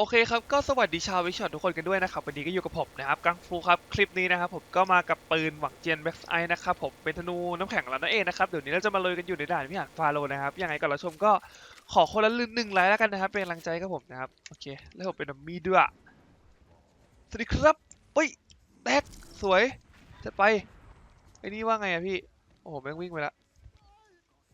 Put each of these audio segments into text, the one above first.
โอเคครับก็สวัสดีชาววิชอตทุกคนกันด้วยนะครับวันนี้ก็อยู่กับผมนะครับกังฟูครับคลิปนี้นะครับผมก็มากับปืนหวังเจียนแบ็กไอนะครับผมเป็นธนูน้ำแข็งแล้วนั่นเองนะครับเดี๋ยวนี้เราจะมาเลยกันอยู่ในด่านพิหารฟาโรนะครับยังไงก่อนเราชมก็ขอคนละลืนหนึ่งไลค์แล้วกันนะครับเป็นกำลังใจกับผมนะครับโอเคแล้วผมเป็นมีด้วยสวัสดีครับเฮ้ยแตกสวยจะไปไอ้นี่ว่าไงอะพี่โอ้โหแม่งวิ่งไปล้ว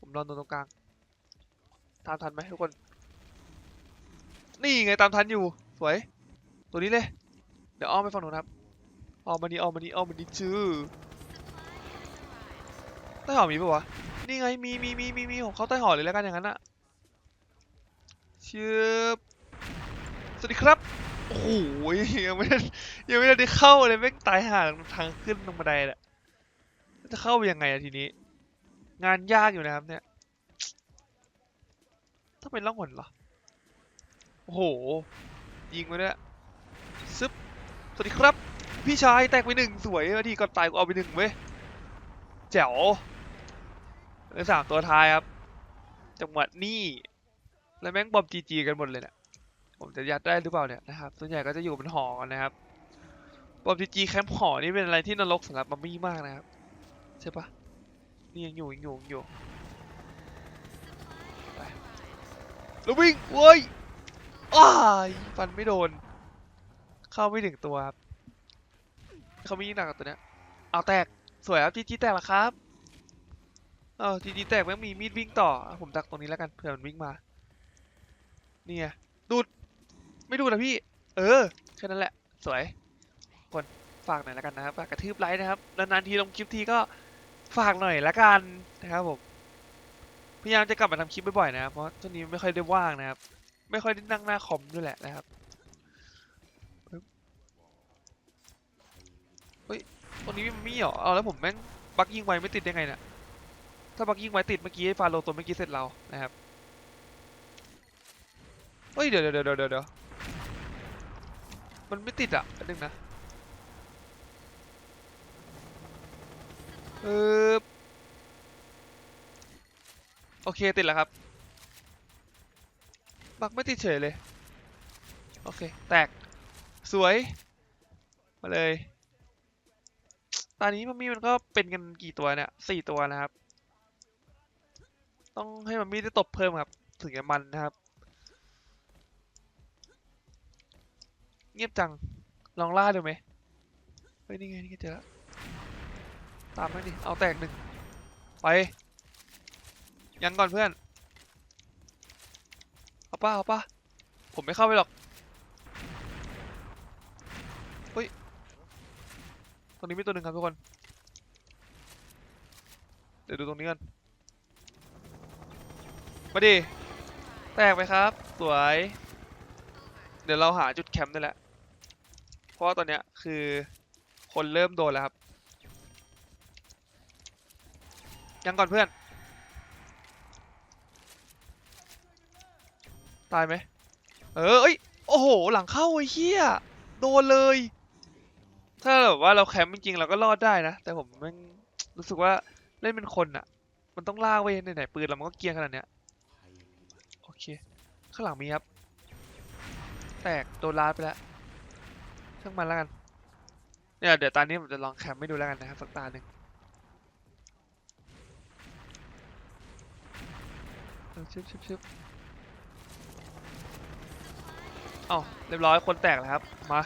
ผมนอนตรงกลางตามทันไหมทุกคน นี่ไงตามทันอยู่ สวย ตัวนี้เลย เดี๋ยวอ้อมไปฝั่งนู้นครับออกมานี่ออกมานี่ออกมานี่จื้อใต้หอมีปะวะ นี่ไงมีมีมีมีมีของเขาใต้หอเลยแล้วกันอย่างนั้นอะเชื่อสวัสดีครับ โอ้โหยังไม่ได้ยังไม่ได้เข้าเลยแม่งตายห่างทางขึ้นลงบันไดแหละจะเข้าไปยังไงอะทีนี้ งานยากอยู่นะครับเนี่ยต้องเป็นล่องหนเหรอ โอ้โห ยิงมาเนี่ยซึบสวัสดีครับ พี่ชายแตกไปหนึ่งสวยทีก่อนตายกูเอาไปหนึ่งเว้ยแจ๋วเหลือสามตัวท้ายครับ จังหวะนี้แล้วแม่งบอมจีจีกันหมดเลยเนี่ยผมจะยัดได้หรือเปล่าเนี่ยนะครับส่วนใหญ่ก็จะอยู่บนหอกันนะครับบอมจีจีแคมป์หอนี่เป็นอะไรที่นรกสำหรับมัมมี่มากนะครับใช่ปะนี่ยังอยู่ยังอยู่ยังอยู่ไปแล้ววิ่งเว้ย อ้ายฟันไม่โดน เข้าไม่ถึงตัวครับเขามีหนักตัวเนี้ยเอาแตกสวยครับจีจีแตกแล้วครับเอาจีจีแตกแม่งมีมีดวิ่งต่อ ผมดักตรงนี้แล้วกันเผื่อมันวิ่งมาเนี่ไงดูดไม่ดูดนะพี่ เออแค่นั้นแหละ สวยคนฝากหน่อยแล้วกันนะครับฝากกระทืบไลค์นะครับนานๆทีลงคลิปทีก็ฝากหน่อยละกันนะครับผมพยายามจะกลับมาทำคลิปบ่อยๆนะครับเพราะช่วงนี้ไม่ค่อยได้ว่างนะครับ ไม่ค่อยได้นั่งหน้าคอมด้วยแหละนะครับเฮ้ยตรงนี้มันมีเหรอเอาแล้วผมแม่งบักยิงไว้ไม่ติดได้ไงเนี่ยถ้าบักยิงไว้ติดเมื่อกี้ไอ้ฟาโลตัวเมื่อกี้เสร็จเรานะครับเฮ้ยเดี๋ยวเดี๋ยวเดี๋ยวเดี๋ยวเดี๋ยวมันไม่ติดอะนนึงนะเออโอเคติดแล้วครับักไม่ติดเฉยเลย โอเค แตก สวย มาเลย ตอนนี้มัมมี่มันก็เป็นกันกี่ตัวเนี่ยสี่ตัวนะครับ ต้องให้มัมมี่ได้ตบเพิ่มครับ ถึงจะมันนะครับ เงียบจัง ลองล่าดูไหมเฮ้ยนี่ไงนี่ไงเจอแล้วตามมาดิ เอาแตกหนึ่งไป ยังก่อนเพื่อน เอาป่ะเอาป่ะผมไม่เข้าไปหรอกเฮ้ยตรงนี้มีตัวหนึ่งครับทุกคน เดี๋ยวดูตรงนี้กันมาดิแตกไปครับ สวย เดี๋ยวเราหาจุดแคมป์ได้แหละเพราะว่าตอนเนี้ยคือคนเริ่มโดนแล้วครับ ยังก่อนเพื่อน ตายไหมเออเอ้ยโอ้โห หลังเข้าไอ้เหี้ยโดนเลย ถ้าแบบว่าเราแคมป์จริงๆเราก็รอดได้นะ แต่ผมม่รู้สึกว่าเล่นเป็นคนอะมันต้องลากไว้ไหนๆปืนเรามันก็เกียงขนาดเนี้ยโอเค ข้างหลังมีครับ แตกโดนลาดไปแล้วช่างมันแล้วกันเนี่ยเดี๋ยวตอนนี้ผมจะลองแคมป์ให้ดูแล้วกันนะครับสักตาหนึ่งชึบชึบชึบ เอ้าเรียบร้อยคนแตกแล้วครับ มา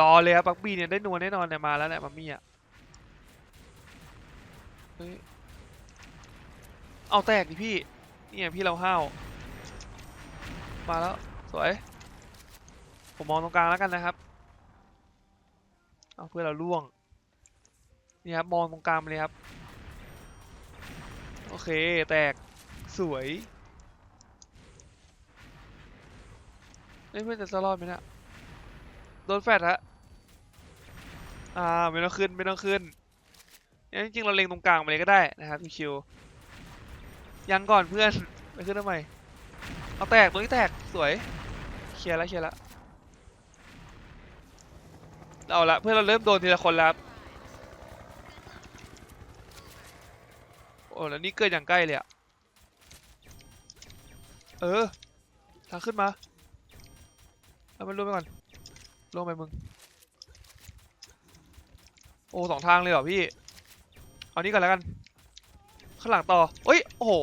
รอเลยครับบักบี้เนี่ยได้นวลแน่นอนเนี่ยมาแล้วแหละมัมมี่อะเฮ้ยเอาแตกดิพี่เนี่ยพี่เราห้าวมาแล้วสวย ผมมองตรงกลางแล้วกันนะครับเอาเพื่อเราล่วงนี่ครับมองตรงกลางเลยครับ โอเคแตกสวย เอ้ยเพื่อนจะรอดไหมเนะโดนแฟดฮะอ่าไม่ต้องขึ้นไม่ต้องขึ้นจริงๆเราเล็งตรงกลางไปเลยก็ได้นะครับพี่คิวยังก่อนเพื่อนไปขึ้นทำไมเอาแตกตรงนี้แตกสวยเคลียร์แล้วเคลียร์แล้วเอาละเพื่อนเราเริ่มโดนทีละคนแล้วครับโอ้แล้วนี่เกิดอย่างใกล้เลยอะเออทางขึ้นมา เอามันลงไปก่อนล่วงไปมึง โอ้สองทางเลยเหรอพี่ เอานี้ก่อนแล้วกัน ข้างหลังต่อเอ้ย โอ้โห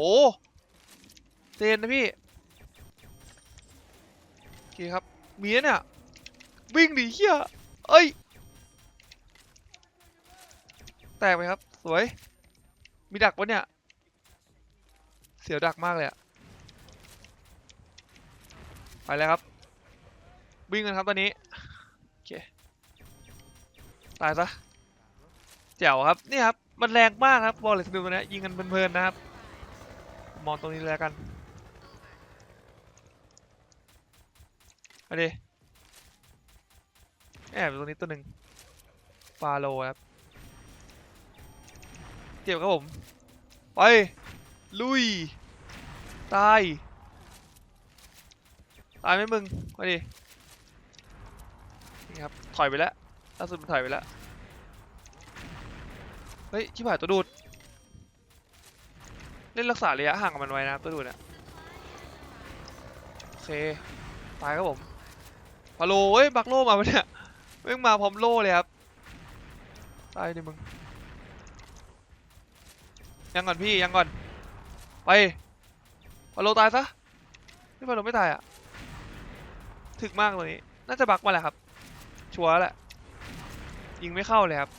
เจนนะพี่โอเคครับ มีนะเนี่ย วิ่งดิเฮียเอ้ย แตกไปครับ สวย มีดักปะเนี่ย เสียวดักมากเลยอะไปแล้วครับ วิ่งกันครับตอนนี้โอเคตายซะแจ๋วครับนี่ครับมันแรงมากครับบอลเลสบิลตัวนี้ยิงกันเพลินๆนะครับมองตรงนี้แล้วกันมาดิแอบตรงนี้ตัวหนึ่งฟาโลครับเจ็บครับผมไปลุยตายตายไหมมึงมาดิ ครับ ถอยไปแล้วล่าสุดมันถอยไปแล้ว เฮ้ยชิบหายตัวดูด เล่นรักษาระยะห่างกับมันไว้นะครับตัวดูดเนี่ยโอเค ตายครับผมพาโลเฮ้ย บักโลมาปะเนี่ยเม่งมาพร้อมโลเลยครับ ตายดิมึง ยังก่อนพี่ยังก่อน ไปพาโลตายซะไม่พาโลไม่ตายอะ ถึกมากตัวนี้ น่าจะบักมาแหละครับ ชัวร์แหละยิงไม่เข้าเลยครับ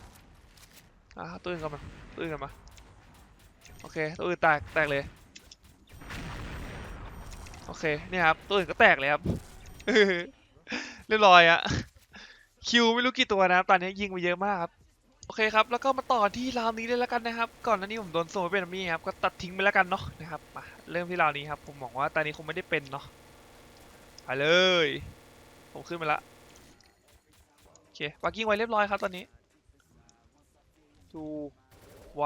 อะตัวอื่นกันมาตัวอื่นกันมาโอเคตัวอื่นแตกแตกเลยโอเคเนี่ยครับตัวอื่นก็แตกเลยครับเรียบร้อยอะคิวไม่รู้กี่ตัวนะครับตอนนี้ยิงไปเยอะมากครับโอเคครับแล้วก็มาต่อที่ราวนี้เลยแล้วกันนะครับ ก่อนหน้านี้ผมโดนส่งไปเป็นมี่ครับก็ตัดทิ้งไปแล้วกันเนาะนะครับมาเริ่มที่ราวนี้ครับผมหวังว่าตอนนี้คงไม่ได้เป็นเนาะไปเลย ผมขึ้นมาละ อเควากิ้งไว้เรียบร้อยครับตอนนี้ two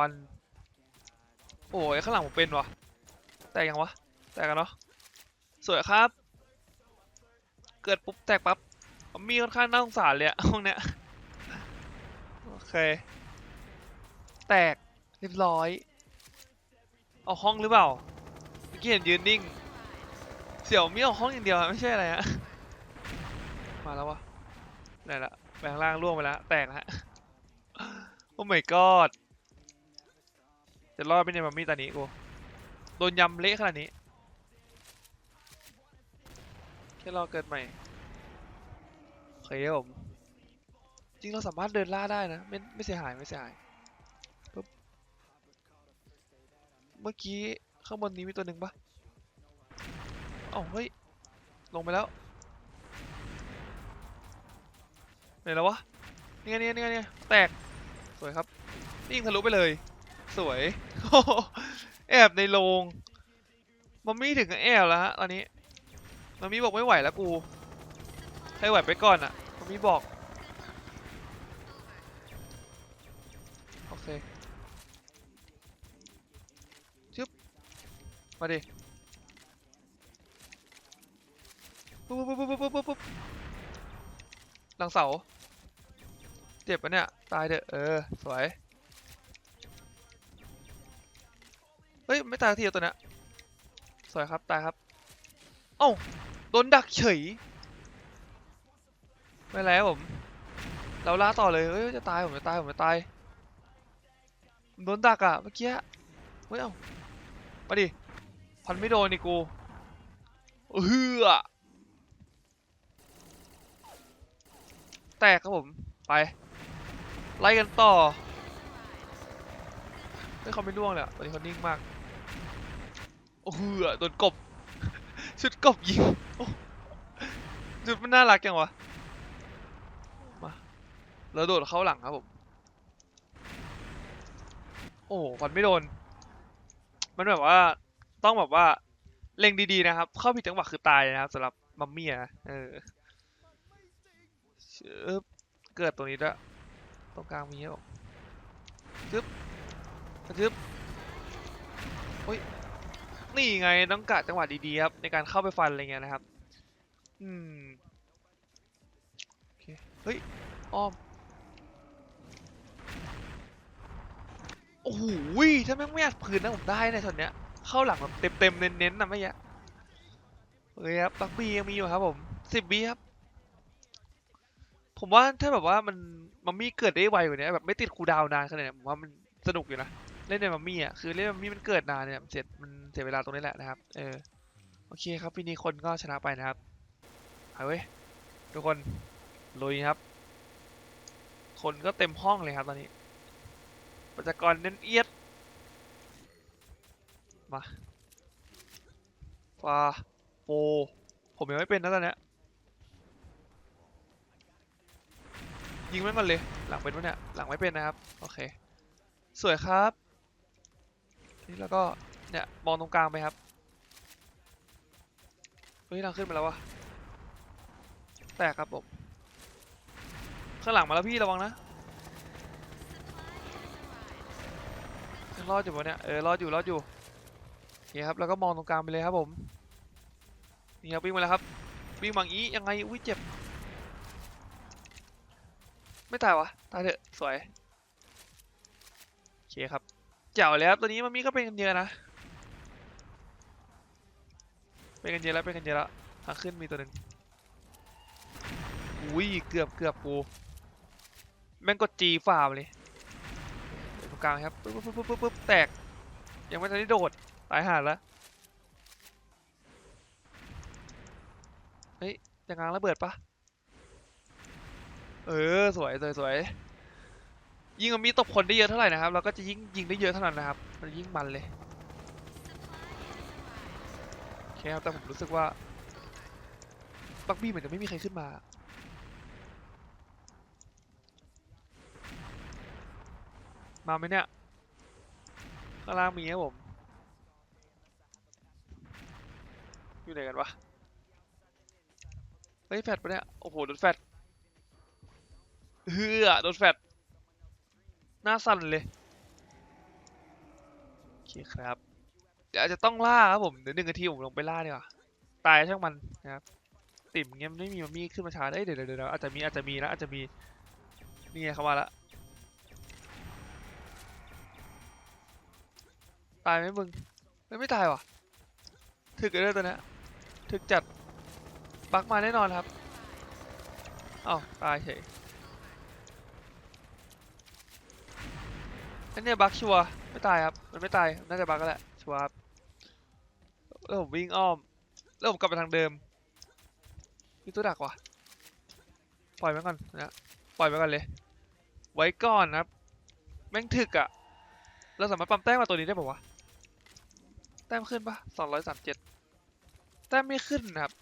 one โอ้ยข้างหลังผมเป็นวะแตกยังวะ แตกกันเนาะสวยครับ เกิดปุ๊บแตกปั๊บมีค่อนข้างน่าสงสารเลยอะห้องเนี้ยโอเค แตกเรียบร้อย เอาห้องหรือเปล่าเมื่อกี้เห็นยืนนิ่ง เสี่ยวมีเอาห้องอย่างเดียวไม่ใช่อะไรฮะมาแล้ววะไหนละ แบงล่างล่วงไปแล้วแตกฮะโอ้ my god จะรอดไปในยมัมมี่ตอนนี้กูโดนยำเละขนาดนี้แค่รอเกิดใหม่โอเคครับผมจริงเราสามารถเดินล่าได้นะไม่ไม่เสียหายไม่เสียหายปึ๊บเมื่อกี้ข้างบนนี้มีตัวหนึ่งปะเอ้าเฮ้ยลงไปแล้ว ไหนแล้ววะนี่ไงนี่ไงนี่ไงนี่ไงแตกสวยครับนี่ยิงทะลุไปเลย สวยแอบในโรงมัมมี่ถึงกับแอบแล้วฮะตอนนี้มัมมี่บอกไม่ไหวแล้วกูให้ไหวไปก่อนอะมัมมี่บอกโอเคชึบมาดิปุ๊บปุ๊บปุ๊บปุ๊บปุ๊บปุ๊บ หลังเสา เจ็บปะเนี่ย ตายเถอะ เออ สวย เฮ้ย ไม่ตายสักทีอะตัวเนี้ย สวยครับ ตายครับ เอ้า โดนดักเฉย ไม่แล้วผม เราล่าต่อเลย เฮ้ย จะตายผมจะตายผมจะตาย โดนดักอะเมื่อกี้ เฮ้ย เอ้า มาดิ พันไม่โดนนี่กูเฮือ แตกครับผม ไป ไล่กันต่อเฮ้ยเขาไม่ล่วงเลยตอนนี้เขานิ่งมาก โอ้โหโดนกบ ชุดกบยิงชุดมันน่ารักจังวะ มาแล้วโดดเข้าหลังครับผม โอ้โหฟันไม่โดน มันแบบว่าต้องแบบว่าเล็งดีๆนะครับ เข้าผิดจังหวะคือตายนะครับสำหรับมัมมี่นะเออ บเกิดตรงนี้ด้วตรงกลางมีครับผมจึ๊บจึ๊บโอ้ยนี่ไงต้องกะจังหวะดีๆครับในการเข้าไปฟันอะไรเงี้ยนะครับ อืมโอเคเฮ้ยอ้อมโอ้โหถ้าแม่ไม่อัดพื้นนะผมได้ในช็อตเนี้ยเข้าหลังแบบเต็มๆเน้นๆนะไม่ยะเฮ้ยครับบักบียังมีอยู่ครับผมสิบบีครับ ผมว่าถ้าแบบว่ามันมัมมี่เกิดได้ไวกว่านี้แบบไม่ติดคูดาวนานขนาดนี้ผมว่ามันสนุกอยู่นะเล่นในมัมมี่อะคือเล่นมัมมี่มันเกิดนานเนี่ยเสียมันเสียเวลาตรงนี้แหละนะครับ เออโอเคครับปีนี้คนก็ชนะไปนะครับเอาเว้ยทุกคนลุยครับ คนก็เต็มห้องเลยครับตอนนี้ประชากรเน้นเอียดมาฟาโฟผมยังไม่เป็นนะตอนเนี้ย ยิงมันก่อนเลย หลังเป็นปะเนี่ย หลังไม่เป็นนะครับ โอเค สวยครับ นี่แล้วก็ เนี่ย มองตรงกลางไปครับ เฮ้ยทางขึ้นมาแล้ววะ แตกครับผม ข้างหลังมาแล้วพี่ระวังนะยังรอดอยู่ปะเนี่ย เออ รอดอยู่ รอดอยู่โอเคครับ แล้วก็มองตรงกลางไปเลยครับผม นี่ครับวิ่งมาแล้วครับวิ่งมาอย่างนี้ยังไง อุ้ยเจ็บ ไม่ตายวะตายเถอะสวยโอเคครับเจ๋วเลยครับตัวนี้มันมีก็เป็นกันเยอะนะเป็นกันเยอะแล้วเป็นกันเยอะแล้วทางขึ้นมีตัวหนึ่งอุ้ยเกือบเกือบกูแม่งกดจีฝ่าไปเลยตรงกลางครับปึ๊บปึ๊บปึ๊บปึ๊บปึ๊บแตกยังไม่ทันได้โดดตายห่าแล้วเฮ้ยจะงางระเบิดปะ เออสวยสวยสวยยิงมีตบคนได้เยอะเท่าไหร่นะครับเราก็จะยิ่งยิงได้เยอะเท่านั้นนะครับมันยิ่งมันเลยโอเคครับแต่ผมรู้สึกว่าบักบี้เหมือนจะไม่มีใครขึ้นมามาไหมเนี่ยข้างล่างมีครับผม อยู่ไหนกันวะ เฮ้ยแฟดปะเนี่ย โอ้โหโดนแฟด เฮือโดนแฟดหน้าสั่นเลยโอเคครับ เดี๋ยวอาจจะต้องล่าครับผมเดี๋ยวหนึ่งนาทีผมลงไปล่าดีกว่าตายช่างมันนะครับติ่มเงี้ยไม่มีมันมีขึ้นมาช้าได้ยเดี๋ยวเดี๋ยวเดี๋ยวอาจจะมีอาจจะมีนะอาจจะมีนี่ไงเข้ามาละตายไหมมึงไม่ไม่ตายว่ะถึกเลยตัวนี้ถึกจัดบักมาแน่นอนครับอ้าวตายเฉย อันเนี้ยบักชัวร์ไม่ตายครับ มันไม่ตาย น่าจะบักก็แหละ ชัวร์ครับแล้วผมวิ่งอ้อม แล้วผมกลับไปทางเดิม มีตัวดักว่ะ ปล่อยไว้ก่อนนะ ปล่อยไว้ก่อนเลย ไว้ก่อนนะครับ แม่งถึกอะเราสามารถปั๊มแต้มมาตัวนี้ได้ป่าวะ แต้มขึ้นปะสองร้อยสามเจ็ดแต้มไม่ขึ้นนะครับ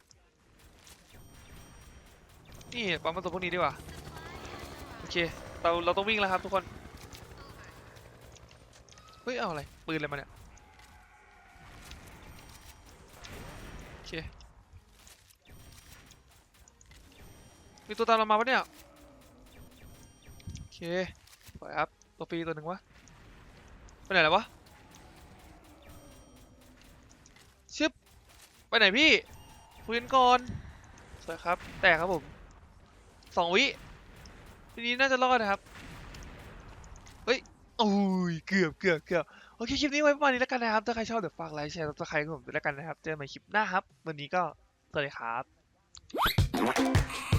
นี่ปั๊มมาตัวพวกนี้ดีกว่า โอเค เราเราต้องวิ่งแล้วครับทุกคน เฮ้ย เอาอะไร ปืนอะไรมาเนี่ย โอเค มีตัวตามเรามาปะเนี่ย โอเคสวยครับตัวฟรีตัวหนึ่งวะไปไหนแล้ววะชึบไปไหนพี่คุยกันก่อนสวยครับ แตกครับผมสองวิทีนี้น่าจะรอดนะครับ โอ้ยเกือบเกือบเกือบโอเคคลิปนี้ไว้ประมาณนี้แล้วกันนะครับ ถ้าใครชอบเดี๋ยวฝากไลค์แชร์ถ้าใครต์ผมด้วยแล้วกันนะครับ เจอกันใหม่คลิปหน้าครับ วันนี้ก็สวัสดีครับ